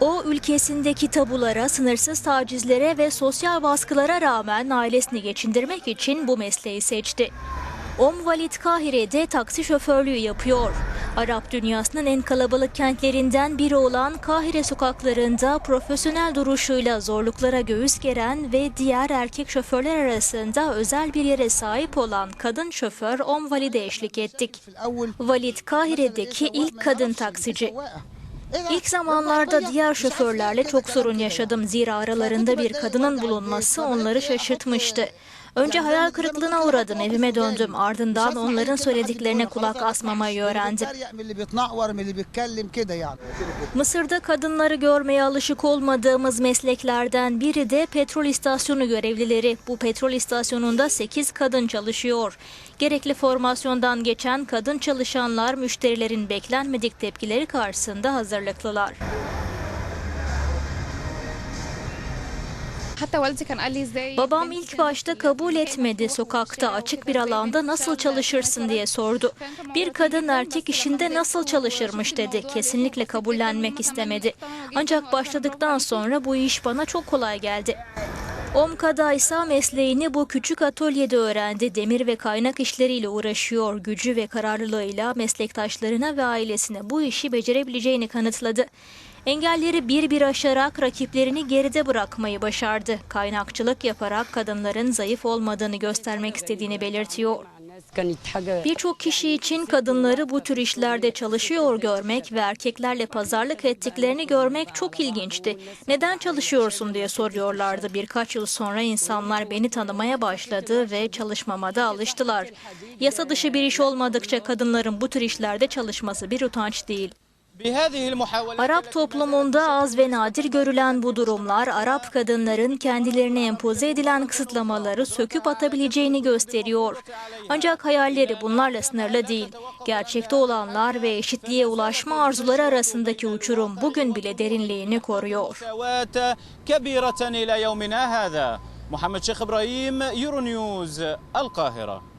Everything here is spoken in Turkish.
O ülkesindeki tabulara, sınırsız tacizlere ve sosyal baskılara rağmen ailesini geçindirmek için bu mesleği seçti. Om Valid Kahire'de taksi şoförlüğü yapıyor. Arap dünyasının en kalabalık kentlerinden biri olan Kahire sokaklarında profesyonel duruşuyla zorluklara göğüs geren ve diğer erkek şoförler arasında özel bir yere sahip olan kadın şoför Om Valid'e eşlik ettik. Valid Kahire'deki ilk kadın taksici. İlk zamanlarda diğer şoförlerle çok sorun yaşadım. Zira aralarında bir kadının bulunması onları şaşırtmıştı. Önce hayal kırıklığına uğradım, evime döndüm. Ardından onların söylediklerine kulak asmamayı öğrendim. Mısır'da kadınları görmeye alışık olmadığımız mesleklerden biri de petrol istasyonu görevlileri. Bu petrol istasyonunda 8 kadın çalışıyor. Gerekli formasyondan geçen kadın çalışanlar müşterilerin beklenmedik tepkileri karşısında hazırlıklılar. Babam ilk başta kabul etmedi. Sokakta açık bir alanda nasıl çalışırsın diye sordu. Bir kadın erkek işinde nasıl çalışırmış dedi. Kesinlikle kabullenmek istemedi. Ancak başladıktan sonra bu iş bana çok kolay geldi. Omka'da ise mesleğini bu küçük atölyede öğrendi. Demir ve kaynak işleriyle uğraşıyor. Gücü ve kararlılığıyla meslektaşlarına ve ailesine bu işi becerebileceğini kanıtladı. Engelleri bir bir aşarak rakiplerini geride bırakmayı başardı. Kaynakçılık yaparak kadınların zayıf olmadığını göstermek istediğini belirtiyor. Birçok kişi için kadınları bu tür işlerde çalışıyor görmek ve erkeklerle pazarlık ettiklerini görmek çok ilginçti. Neden çalışıyorsun diye soruyorlardı. Birkaç yıl sonra insanlar beni tanımaya başladı ve çalışmama da alıştılar. Yasa dışı bir iş olmadıkça kadınların bu tür işlerde çalışması bir utanç değil. Arap toplumunda az ve nadir görülen bu durumlar Arap kadınların kendilerine empoze edilen kısıtlamaları söküp atabileceğini gösteriyor. Ancak hayalleri bunlarla sınırlı değil. Gerçekte olanlar ve eşitliğe ulaşma arzuları arasındaki uçurum bugün bile derinliğini koruyor. Muhammed Şeyh İbrahim, Euronews, Al-Kahira.